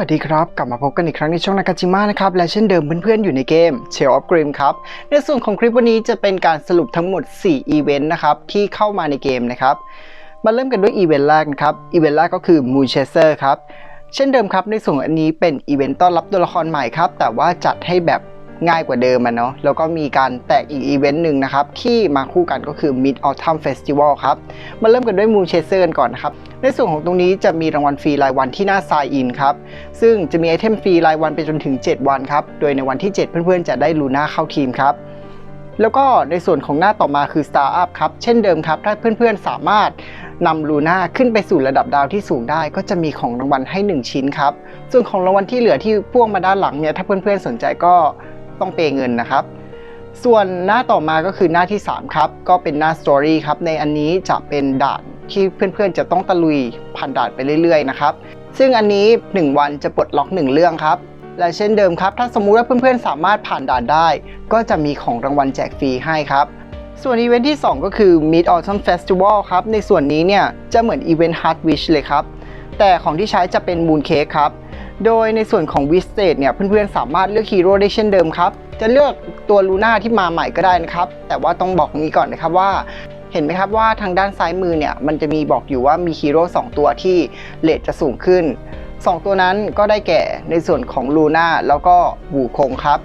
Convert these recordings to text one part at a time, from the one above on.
สวัสดีครับ กลับมาพบกันอีกครั้งในช่องนากาจิมะนะครับ และเช่นเดิมเพื่อนๆ อยู่ในเกม s h a l of Grim ครับ ในส่วนของคลิปวันนี้จะเป็นการสรุปทั้งหมด 4 อีเวนต์นะครับ ที่เข้ามาในเกมนะครับ มาเริ่มกันด้วยอีเวนต์แรกนะครับ อีเวนต์แรกก็คือ Moon Chaser ครับ เช่นเดิมครับ ในส่วนอันนี้เป็นอีเวนต์ต้อนรับตัวละครใหม่ครับ แต่ว่าจัดให้แบบ ง่ายกว่าเดิมอะเนาะแล้วก็มีการแตกอีกอีเวนต์หนึ่งนะครับ ที่มาคู่กันก็คือ Mid Autumn Festival ครับ มาเริ่มกันด้วย Moon Chaser ก่อนนะครับ ในส่วนของตรงนี้จะมีรางวัลฟรีรายวันที่หน้า Sign In ครับ ซึ่งจะมีไอเทมฟรีรายวันไปจนถึง 7 วันครับ โดยในวันที่ 7 เพื่อนๆ จะได้ลูน่าเข้าทีมครับแล้วก็ในส่วนของหน้าต่อมาคือ Star Up ครับ เช่นเดิมครับ ถ้าเพื่อนๆสามารถนำลูน่าขึ้นไปสู่ระดับดาวที่สูงได้ ก็จะมีของรางวัลให้ 1 ชิ้นครับ ส่วนของรางวัลที่เหลือที่พ่วงมาด้านหลังเนี่ย ถ้าเพื่อนๆสนใจก็ ต้องเปย์เงินนะครับ ส่วนหน้าต่อมาก็คือหน้าที่ 3 ครับ ก็เป็นหน้า Story ครับ ในอันนี้จะเป็นด่านที่เพื่อนๆ จะต้องตะลุยผ่านด่านไปเรื่อยๆนะครับ ซึ่งอันนี้ 1 วันจะปลดล็อก 1 เรื่องครับ และเช่นเดิมครับ ถ้าสมมุติว่าเพื่อนๆ สามารถผ่านด่านได้ ก็จะมีของรางวัลแจกฟรีให้ครับส่วนอีเวนท์ที่ 2 ก็คือ Mid Autumn Festival ครับ ในส่วนนี้เนี่ยจะเหมือนอีเวนต์ Heart Wish เลยครับ แต่ของที่ใช้จะเป็น Moon Cake ครับ โดยในส่วนของ Wish State เนี่ยเพื่อนๆสามารถเลือกฮีโร่ได้เช่นเดิมครับ จะเลือกตัวลูน่าที่มาใหม่ก็ได้นะครับ แต่ว่าต้องบอกนี้ก่อนนะครับว่าเห็นไหมครับว่าทางด้านซ้ายมือเนี่ยมันจะมีบอกอยู่ว่ามีฮีโร่2ตัวที่เลทจะสูงขึ้น 2 ตัวนั้นก็ได้แก่ในส่วนของลูน่าแล้วก็บูคงครับ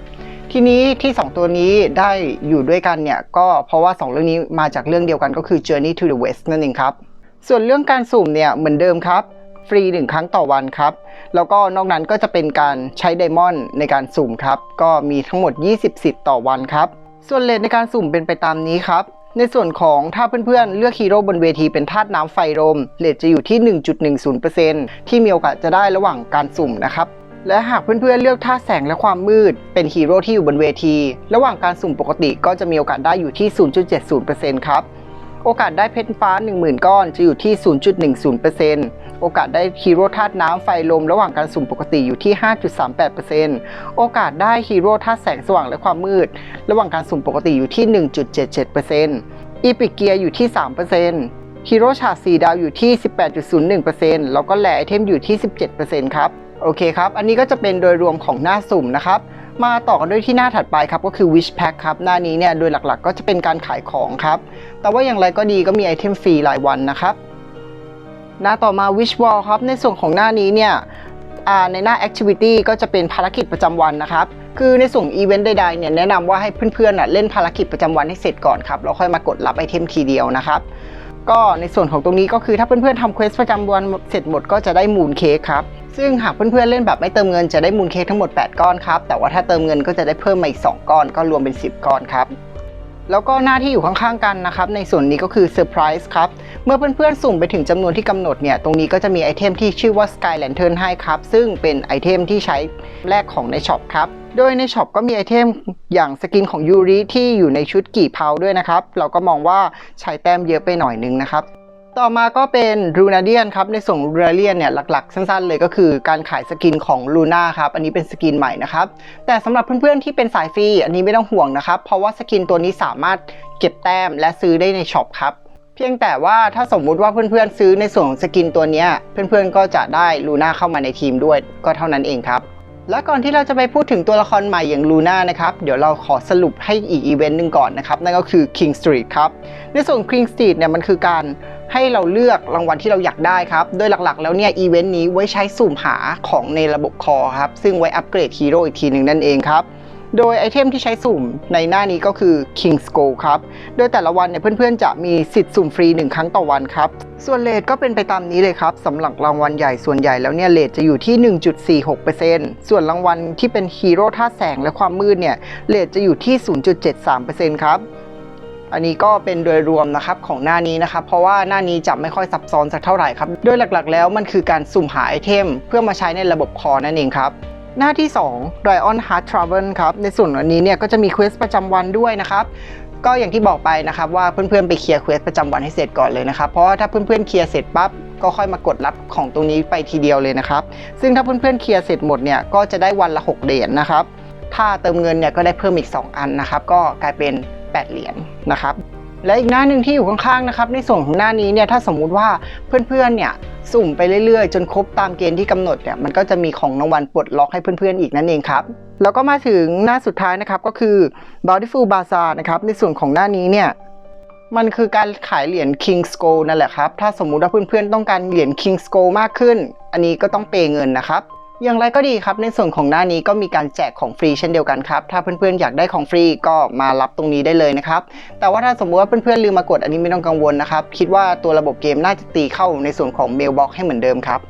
ทีนี้ที่ 2 ตัวนี้ได้อยู่ด้วยกันเนี่ยก็เพราะว่า 2 เรื่องนี้มาจากเรื่องเดียวกันก็คือ Journey to the West นั่นเองครับ ส่วนเรื่องการสุ่มเนี่ยเหมือนเดิมครับ ฟรี 1 ครั้งต่อวันครับ แล้วก็นอกนั้นก็จะเป็นการใช้ไดมอนด์ในการสุ่มครับ ก็มีทั้งหมด 20สิทธิ์ต่อวันครับ ส่วนเลทในการสุ่มเป็นไปตามนี้ครับในส่วนของถ้าเพื่อนๆ เลือกฮีโร่บนเวทีเป็นธาตุน้ำไฟลมเลทจะอยู่ที่ 1.10%ที่มีโอกาสจะได้ระหว่างการสุ่มนะครับ และหากเพื่อนๆ เลือกธาตุแสงและความมืด เป็นฮีโร่ที่อยู่บนเวที ระหว่างการสุ่มปกติก็จะมีโอกาสได้อยู่ที่ 0.70%ครับ โอกาสได้เพชรฟ้า 10,000 ก้อนจะอยู่ที่ 0.10%โอกาสได้ฮีโร่ธาตุน้ำไฟลมระหว่างการสุ่มปกติอยู่ที่ 5.38%โอกาสได้ฮีโร่ธาตุแสงสว่างและความมืด ระหว่างการสุ่มปกติอยู่ที่ 1.77%อีพิกเกียอยู่ที่ 3%ฮีโร่ฉาดสีดาวอยู่ที่ 18.01%แล้วก็แหล่ไอเทมอยู่ที่ 17%ครับโอเคครับ อันนี้ก็จะเป็นโดยรวมของหน้าสุ่มนะครับ มาต่อกันด้วยที่หน้าถัดไปครับก็คือ Wish Pack ครับ หน้านี้เนี่ยโดยหลักๆ ก็จะเป็นการขายของครับ แต่ว่าอย่างไรก็ดีก็มีไอเทมฟรีรายวันนะครับหน้าต่อมา Wish Wall ครับ ในส่วนของหน้านี้เนี่ยในหน้า Activity ก็จะเป็นภารกิจประจำวันนะครับคือในส่วนอีเวนต์ใดๆเนี่ยแนะนำว่าให้เพื่อนๆน่ะเล่นภารกิจประจำวันให้เสร็จก่อนครับแล้วค่อยมากดรับไอเทมทีเดียวนะครับ ก็ในส่วนของตรงนี้ก็คือถ้าเพื่อนๆทำเควสประจำวันเสร็จหมดก็จะได้มูนเค้กครับ ซึ่งหากเพื่อนๆเล่นแบบไม่เติมเงินจะได้มูนเค้กทั้งหมด 8 ก้อนครับ แต่ว่าถ้าเติมเงินก็จะได้เพิ่มมาอีก 2 ก้อนก็รวมเป็น 10 ก้อนครับแล้วก็หน้าที่อยู่ข้างๆกันนะครับ ในส่วนนี้ก็คือเซอร์ไพรส์ครับ เมื่อเพื่อนๆ สุ่มไปถึงจำนวนที่กำหนดเนี่ย ตรงนี้ก็จะมีไอเทมที่ชื่อว่า Sky Lantern ให้ครับ ซึ่งเป็นไอเทมที่ใช้แลกของในช็อปครับ โดยในช็อปก็มีไอเทมอย่างสกินของยูริที่อยู่ในชุดกี่เพาด้วยนะครับ เราก็มองว่าใช้แต้มเยอะไปหน่อยนึงนะครับต่อมาก็เป็นรูนาเดียนครับ ในส่วนรูนาเดียนเนี่ยหลักๆ สั้นๆ เลยก็คือการขายสกินของลูน่าครับ อันนี้เป็นสกินใหม่นะครับ แต่สำหรับเพื่อนๆ ที่เป็นสายฟรีอันนี้ไม่ต้องห่วงนะครับ เพราะว่าสกินตัวนี้สามารถเก็บแต้มและซื้อได้ในช็อปครับ เพียงแต่ว่าถ้าสมมุติว่าเพื่อนๆ ซื้อในส่วนของสกินตัวนี้เพื่อนๆ ก็จะได้ลูน่าเข้ามาในทีมด้วยก็เท่านั้นเองครับ และก่อนที่เราจะไปพูดถึงตัวละครใหม่อย่างลูน่านะครับ เดี๋ยวเราขอสรุปให้อีกอีเวนต์หนึ่งก่อนนะครับ นั่นก็คือ King Street ครับ ในส่วน King Street เนี่ยมันคือการให้เราเลือกรางวัลที่เราอยากได้ครับ โดยหลักๆ แล้วเนี่ยอีเวนต์นี้ไว้ใช้สุ่มหาของในระบบคอครับ ซึ่งไว้อัปเกรดฮีโร่อีกทีหนึ่งนั่นเองครับ โดยไอเทมที่ใช้สุ่มในหน้านี้ก็คือ King's Gold ครับ โดยแต่ละวันเนี่ยเพื่อนๆ จะมีสิทธิ์สุ่มฟรี 1 ครั้งต่อวันครับ ส่วนเลทก็เป็นไปตามนี้เลยครับสำหรับรางวัลใหญ่ส่วนใหญ่แล้วเนี่ยเลทจะอยู่ที่ 1.46%ส่วนรางวัลที่เป็นฮีโร่ท่าแสงและความมืดเนี่ยเลทจะอยู่ที่ 0.73%ครับอันนี้ก็เป็นโดยรวมนะครับของหน้านี้นะครับ เพราะว่าหน้านี้จะไม่ค่อยซับซ้อนสักเท่าไหร่ครับ โดยหลักๆ แล้วมันคือการสุ่มหาไอเทม เพื่อมาใช้ในระบบคอนั่นเองครับ หน้าที่2 Ryan Hard Travel ครับ ในส่วนอันนี้เนี่ยก็จะมีเควสประจำวันด้วยนะครับก็อย่างที่บอกไปนะครับว่าเพื่อนๆไปเคลียร์เควสประจำวันให้เสร็จก่อนเลยนะครับเพราะว่าถ้าเพื่อนๆเคลียร์เสร็จปั๊บก็ค่อยมากดรับของตรงนี้ไปทีเดียวเลยนะครับซึ่งถ้าเพื่อนๆเคลียร์เสร็จหมดเนี่ยก็จะได้วันละ 6เหรียญนะครับถ้าเติมเงินเนี่ยก็ได้เพิ่มอีก 2 อันนะครับก็กลายเป็น 8 เหรียญนะครับ และอีกหน้าหนึ่งที่อยู่ข้างๆนะครับในส่วนของหน้านี้เนี่ยถ้าสมมุติว่าเพื่อนๆเนี่ยสุ่มไปเรื่อยๆ จนครบตามเกณฑ์ที่กำหนดเนี่ยมันก็จะมีของรางวัลปลดล็อกให้เพื่อนๆอีกนั่นเองครับแล้วก็มาถึงหน้าสุดท้ายนะครับก็คือ Bountiful Bazaar นะครับในส่วนของหน้านี้เนี่ยมันคือการขายเหรียญ King's Gold นั่นแหละครับ ถ้าสมมุติว่าเพื่อนๆ ต้องการเหรียญ King's Gold มากขึ้น อันนี้ก็ต้องเปย์เงินนะครับ อย่างไรก็ดีครับ ในส่วนของหน้านี้ก็มีการแจกของฟรีเช่นเดียวกันครับ ถ้าเพื่อนๆอยากได้ของฟรีก็มารับตรงนี้ได้เลยนะครับ แต่ว่าถ้าสมมติว่าเพื่อนๆลืมมากดอันนี้ไม่ต้องกังวลนะครับ คิดว่าตัวระบบเกมน่าจะตีเข้าในส่วนของเมลบ็อกให้เหมือนเดิมครับ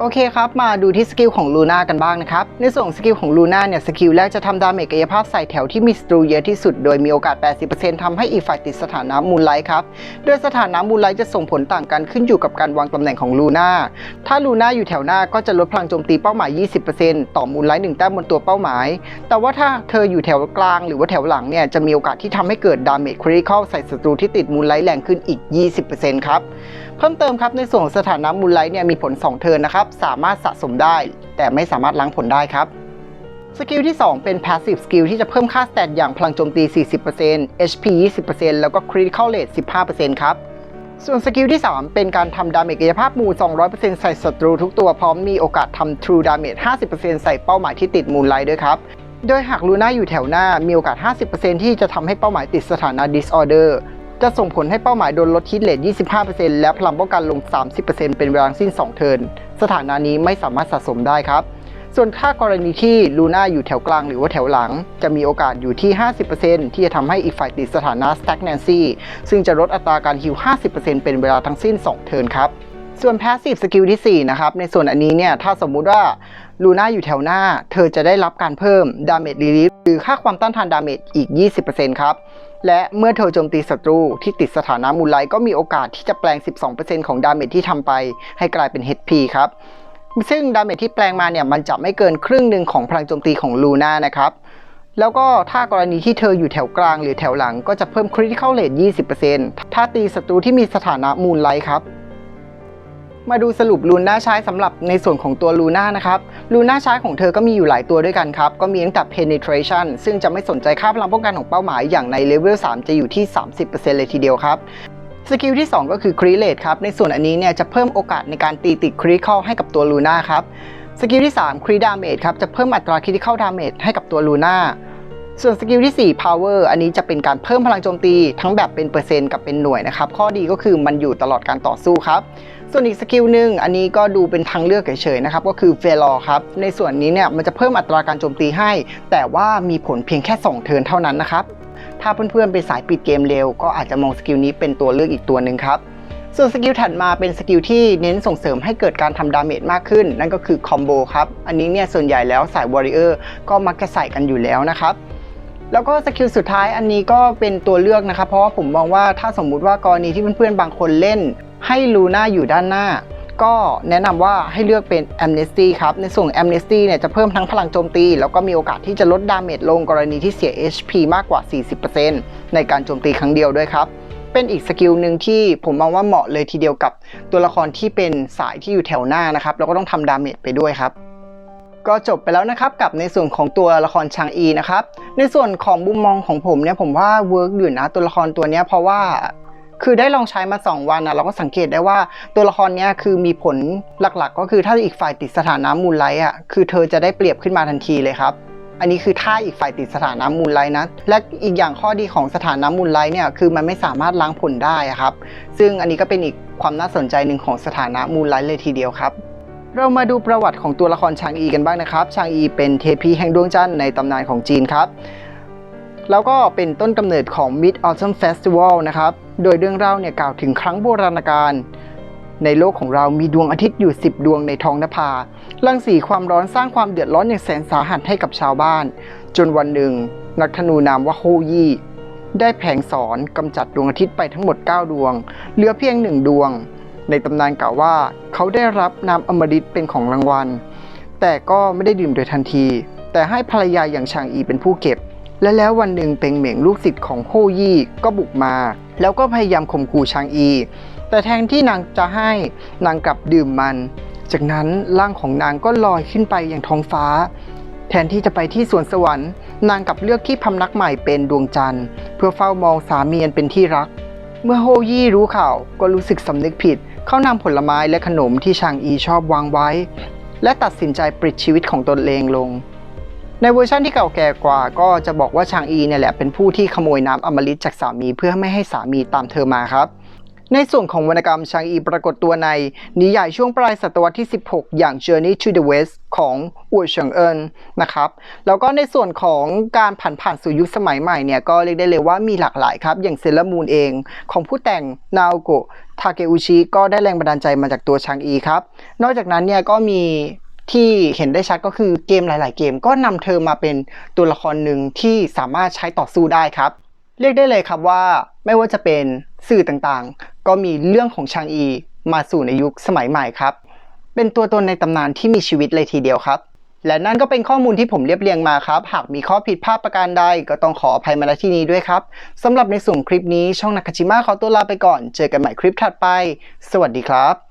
โอเคครับ มาดูที่สกิลของลูน่ากันบ้างนะครับ ในส่วนของสกิลของลูน่าเนี่ย สกิลแรกจะทำดาเมจกายภาพใส่แถวที่มีศัตรูเยอะที่สุด โดยมีโอกาส 80%ทำให้อีกฝ่ายติดสถานะมูลไลท์ครับ โดยสถานะมูลไลท์จะส่งผลต่างกันขึ้นอยู่กับการวางตำแหน่งของลูน่า ถ้าลูน่าอยู่แถวหน้าก็จะลดพลังโจมตีเป้าหมาย 20%ต่อมูลไลท์หนึ่งแต้มบนตัวเป้าหมาย แต่ว่าถ้าเธออยู่แถวกลางหรือว่าแถวหลังเนี่ย จะมีโอกาสที่ทำให้เกิดดาเมจคริติคอลใส่ศัตรูที่ติดมูลไลท์แรงขึ้นอีก 20%ครับ เพิ่มเติมครับในส่วนของสถานะมูลไลท์เนี่ยมีผล 2 เทิร์นนะครับ สามารถสะสมได้ แต่ไม่สามารถล้างผลได้ครับสกิลที่ 2 เป็น Passive Skill ที่จะเพิ่มค่าสเตตอย่างพลังโจมตี 40% HP 20%แล้วก็ Critical Rate 15%ครับ ส่วนสกิลที่ 3 เป็นการทำดาเมจกายภาพมู่200%ใส่ศัตรูทุกตัวพร้อมมีโอกาสทำ True Damage 50%ใส่เป้าหมายที่ติดมูลไลท์ด้วยครับ โดยหากลูน่าอยู่แถวหน้ามีโอกาส 50%ที่จะทำให้เป้าหมายติดสถานะ Disorder จะส่งผลให้เป้าหมายโดนลดฮิตเลท25%และพลังป้องกันลง 30%เป็นเวลาทั้งสิ้น 2 เทิร์น สถานะนี้ไม่สามารถสะสมได้ครับ ส่วนถ้ากรณีที่ลูน่าอยู่แถวกลางหรือว่าแถวหลัง จะมีโอกาสอยู่ที่ 50%ที่จะทำให้อีกฝ่ายติดสถานะ stagnancy ซึ่งจะลดอัตราการฮิว50%เป็นเวลาทั้งสิ้น 2 เทิร์นครับส่วน passive skill ที่ 4 นะครับ ในส่วนอันนี้เนี่ย ถ้าสมมุติว่าลูน่าอยู่แถวหน้า เธอจะได้รับการเพิ่ม damage relief หรือค่าความต้านทาน damage อีก 20%ครับ และเมื่อเธอโจมตีศัตรูที่ติดสถานะมูลไลก็มีโอกาสที่จะแปลง 12%ของดาเมจที่ทำไป ให้กลายเป็น HP ครับ ซึ่งดาเมจที่แปลงมาเนี่ยมันจะไม่เกินครึ่งหนึ่งของพลังโจมตีของลูน่านะครับ แล้วก็ถ้ากรณีที่เธออยู่แถวกลางหรือแถวหลังก็จะเพิ่มคริติคอลเลท20%ถ้าตีศัตรูที่มีสถานะมูลไลครับ มาดูสรุปลูน่าใช้สำหรับในส่วนของตัวลูน่านะครับลูน่าใช้ของเธอก็มีอยู่หลายตัวด้วยกันครับ ก็มีตั้งแต่ penetration ซึ่งจะไม่สนใจค่าพลังป้องกันของเป้าหมายอย่างในเลเวล3จะอยู่ที่ 30%เลยทีเดียวครับสกิลที่ 2 ก็คือ crit rate ครับ ในส่วนอันนี้เนี่ยจะเพิ่มโอกาสในการตีติด critical ให้กับตัวลูน่าครับ สกิลที่3 crit damage ครับ จะเพิ่มอัตรา critical damage ให้กับตัวลูน่า ส่วนสกิลที่ 4 power อันนี้จะเป็นการเพิ่มพลังโจมตี ทั้งแบบเป็นเปอร์เซ็นต์กับเป็นหน่วยนะครับ ข้อดีก็คือมันอยู่ตลอดการต่อสู้ครับ ส่วนอีกสกิลหนึ่งอันนี้ก็ดูเป็นทางเลือกเฉยๆนะครับก็คือเฟลอครับในส่วนนี้เนี่ยมันจะเพิ่มอัตราการโจมตีให้ แต่ว่ามีผลเพียงแค่ 2 เทิร์นเท่านั้นนะครับถ้าเพื่อนๆเป็นสายปิดเกมเร็ว ก็อาจจะมองสกิลนี้เป็นตัวเลือกอีกตัวหนึ่งครับส่วนสกิลถัดมาเป็นสกิลที่เน้นส่งเสริมให้เกิดการทำดาเมจมากขึ้น นั่นก็คือคอมโบครับ อันนี้เนี่ยส่วนใหญ่แล้วสายวอริเออร์ก็มักจะใส่กันอยู่แล้วนะครับ แล้วก็สกิลสุดท้ายอันนี้ก็เป็นตัวเลือกนะครับเพราะว่าผมมองว่าถ้าสมมุติว่ากรณีที่เพื่อนๆบางคนเล่น ให้ลูน่าอยู่ด้านหน้า ก็แนะนำว่าให้เลือกเป็น Amnesty ครับ ในส่วน Amnesty เนี่ยจะเพิ่มทั้งพลังโจมตี แล้วก็มีโอกาสที่จะลดดาเมจลงกรณีที่เสีย HP มากกว่า 40%ในการโจมตีครั้งเดียวด้วยครับเป็นอีกสกิลหนึ่งที่ผมมองว่าเหมาะเลยทีเดียวกับตัวละครที่เป็นสายที่อยู่แถวหน้านะครับแล้วก็ต้องทำดาเมจไปด้วยครับ ก็จบไปแล้วนะครับกับในส่วนของตัวละครชางอีนะครับในส่วนของมุมมองของผมเนี่ยผมว่าเวิร์กอยู่นะตัวละครตัวเนี้ยเพราะว่าคือได้ลองใช้มา 2 วันนะเราก็สังเกตได้ว่าตัวละครเนี้ยคือมีผลหลักๆ ก็คือถ้าอีกฝ่ายติดสถานะมูลไลท์อะคือเธอจะได้เปรียบขึ้นมาทันทีเลยครับ อันนี้คือถ้าอีกฝ่ายติดสถานะมูลไลท์นะ และอีกอย่างข้อดีของสถานะมูลไลท์เนี่ยคือมันไม่สามารถล้างผลได้ครับ ซึ่งอันนี้ก็เป็นอีกความน่าสนใจหนึ่งของสถานะมูลไลท์เลยทีเดียวครับ เรามาดูประวัติของตัวละครชางอีกันบ้างนะครับ ชางอีเป็นเทพีแห่งดวงจันทร์ในตำนานของจีนครับ แล้วก็เป็นต้นกำเนิดของ Mid Autumn Festival นะครับ โดยเรื่องเล่าเนี่ยกล่าวถึงครั้งโบราณกาลในโลกของเรามีดวงอาทิตย์อยู่ 10 ดวงในท้องนภา รังสีความร้อนสร้างความเดือดร้อนอย่างแสนสาหัสให้กับชาวบ้าน จนวันหนึ่ง นักธนูนามว่าโฮยี่ได้แผงสอนกำจัดดวงอาทิตย์ไปทั้งหมด 9 ดวง เหลือเพียงหนึ่งดวง ในตำนานกล่าวว่าเขาได้รับนามอมฤตเป็นของรางวัล แต่ก็ไม่ได้ดื่มโดยทันที แต่ให้ภรรยาอย่างชางอีเป็นผู้เก็บ และแล้ววันหนึ่งเป็งเหม่งลูกศิษย์ของโฮยี่ก็บุกมา แล้วก็พยายามข่มขู่ชางอี แต่แทนที่นางจะให้นางกลับดื่มมัน จากนั้นร่างของนางก็ลอยขึ้นไปอย่างท้องฟ้า แทนที่จะไปที่สวนสวรรค์ นางกลับเลือกที่พำนักใหม่เป็นดวงจันทร์ เพื่อเฝ้ามองสามีอันเป็นที่รักเมื่อโฮยี่รู้ข่าวก็รู้สึกสำนึกผิด เขานำผลไม้และขนมที่ชางอีชอบวางไว้ และตัดสินใจปลิดชีวิตของตนเองลง ในเวอร์ชันที่เก่าแก่กว่าก็จะบอกว่าชางอีเนี่ยแหละเป็นผู้ที่ขโมยน้ำอมฤตจากสามีเพื่อไม่ให้สามีตามเธอมาครับ ในส่วนของวรรณกรรมชางอีปรากฏตัวใน นิยายช่วงปลายศตวรรษที่ 16 อย่าง Journey to the West ของอัวเฉิงเอินนะครับ แล้วก็ในส่วนของการผ่านผ่านสู่ยุคสมัยใหม่เนี่ยก็เรียกได้เลยว่ามีหลากหลายครับ อย่างเซเลมูนเอง ของผู้แต่งนาโอโกะทาเกอุชิก็ได้แรงบันดาลใจมาจากตัวชางอีครับ นอกจากนั้นเนี่ยก็มีที่เห็นได้ชัดก็คือเกมหลาย ๆ เกมก็นำเธอมาเป็นตัวละครหนึ่งที่สามารถใช้ต่อสู้ได้ครับ เรียกได้เลยครับว่าไม่ว่าจะเป็นสื่อต่างๆ ก็มีเรื่องของชางอีมาสู่ในยุคสมัยใหม่ครับ เป็นตัวตนในตำนานที่มีชีวิตเลยทีเดียวครับ และนั่นก็เป็นข้อมูลที่ผมเรียบเรียงมาครับ หากมีข้อผิดพลาดประการใดก็ต้องขออภัยมาณที่นี้ด้วยครับสำหรับในส่วนคลิปนี้ช่องนักคาชิมะขอตัวลาไปก่อน เจอกันใหม่คลิปถัดไป สวัสดีครับ